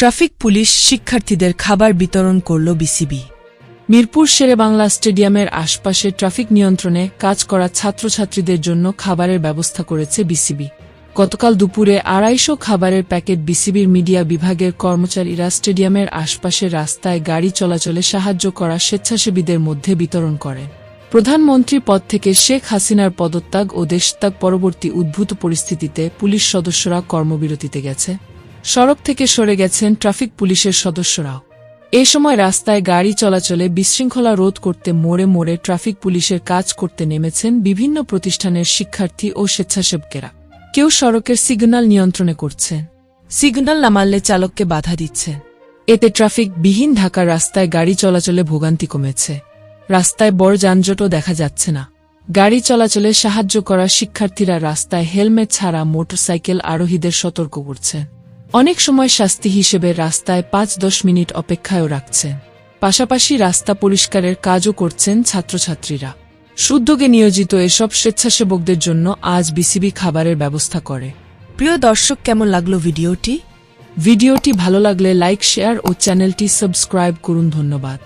Traffic police শিক্ষার্থীদের খাবার বিতরণ করল বিসিবি। মিরপুর শেরেবাংলা স্টেডিয়ামের আশপাশে ট্রাফিক নিয়ন্ত্রণে কাজ করা ছাত্রছাত্রীদের জন্য খাবারের ব্যবস্থা করেছে বিসিবি। গতকাল দুপুরে আড়াইশো খাবারের প্যাকেট বিসিবির মিডিয়া বিভাগের কর্মচারীরা স্টেডিয়ামের আশপাশের রাস্তায় গাড়ি চলাচলে সাহায্য করা স্বেচ্ছাসেবীদের মধ্যে বিতরণ করেন প্রধানমন্ত্রী পদ থেকে শেখ হাসিনার পদত্যাগ ও দেশত্যাগ পরবর্তী উদ্ভূত পরিস্থিতিতে পুলিশ সদস্যরা কর্মবিরতিতে গেছে। সড়ক থেকে সরে গেছেন ট্রাফিক পুলিশের সদস্যরাও। এ সময় রাস্তায় গাড়ি চলাচলে বিশৃঙ্খলা রোধ করতে মোড়ে মোড়ে ট্রাফিক পুলিশের কাজ করতে নেমেছেন বিভিন্ন প্রতিষ্ঠানের শিক্ষার্থী ও স্বেচ্ছাসেবকেরা। কেউ সড়কের সিগন্যাল নিয়ন্ত্রণে করছেন। সিগন্যাল না মানলে চালককে বাধা দিচ্ছেন। এতে ট্রাফিক বিহীন ঢাকার রাস্তায় গাড়ি চলাচলে ভোগান্তি কমেছে। রাস্তায় বড় যানজটও দেখা যাচ্ছে না। গাড়ি চলাচলে সাহায্য করা শিক্ষার্থীরা রাস্তায় হেলমেট ছাড়া মোটরসাইকেল আরোহীদের সতর্ক করছেন। অনেক সময় শাস্তি হিসেবে রাস্তায় পাঁচ দশ মিনিট অপেক্ষায়ও রাখছেন। পাশাপাশি রাস্তা পরিষ্কারের কাজও করছেন ছাত্রছাত্রীরা। শুদ্ধকে নিয়োজিত এসব স্বেচ্ছাসেবকদের জন্য আজ বিসিবি খাবারের ব্যবস্থা করে। প্রিয় দর্শক কেমন লাগল ভিডিওটি? ভিডিওটি ভালো লাগলে লাইক শেয়ার ও চ্যানেলটি সাবস্ক্রাইব করুন ধন্যবাদ।